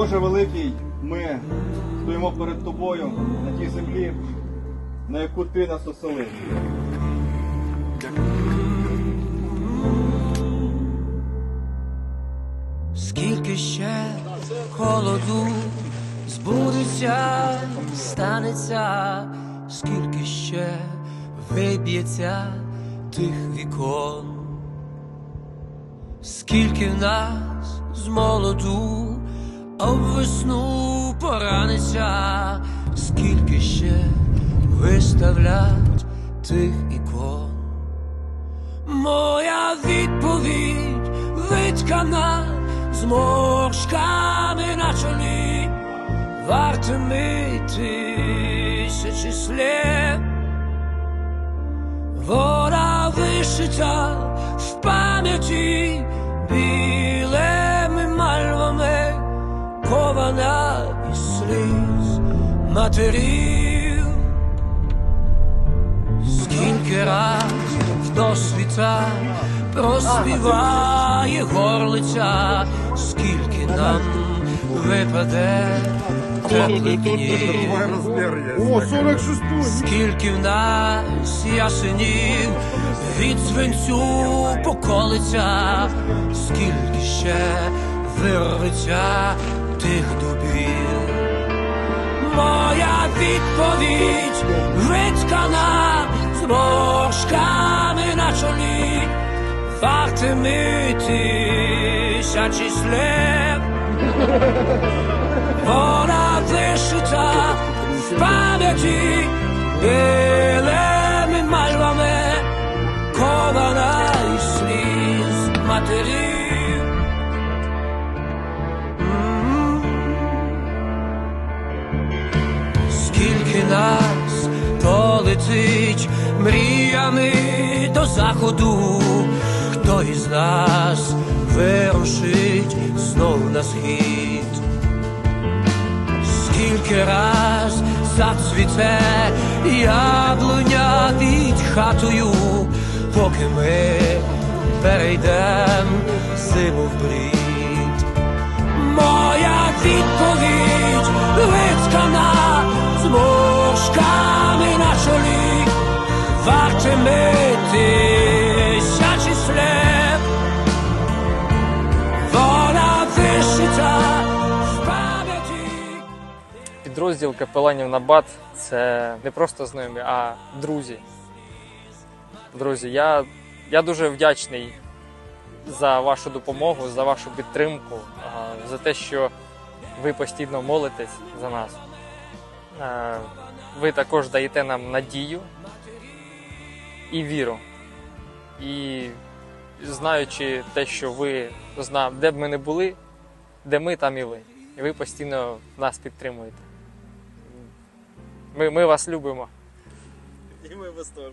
Боже великий, ми стоїмо перед тобою на тій землі, на яку ти нас оселив. Скільки ще холоду збудеться, станеться, скільки ще виб'ється тих вікон, скільки в нас з молоду об весну пораниться, скільки ще виставлять тих ікон. Моя відповідь виткана зморшками на чолі, вартими тисячі слів. Вона вишита в пам'яті матерів. Скільки раз в досвіта проспіває горлиця, скільки нам випаде теплих днів. О, 46 Скільки в нас ясенів від свинцю поколиться, скільки ще вирветься тих дубів. Моя відповідь виткана з моршками на чолі, вартими тисячі слів. Вона вишита в пам'яті білими мальвами, кована із сліз матерів. Полетить мріями до заходу, хто із нас вирушить знов на схід? Скільки раз зацвіте яблуня під хатою, поки ми перейдем зиму в брід. Підрозділ капеланів Набат це не просто знайомі, а друзі. Друзі, я, я дуже вдячний за вашу допомогу, за вашу підтримку, за те, що ви постійно молитесь за нас. Ви також даєте нам надію і віру. І знаючи те, що ви зна... де б ми не були, де ми, там і ви. І ви постійно нас підтримуєте. Ми, ми вас любимо. І ми вас теж.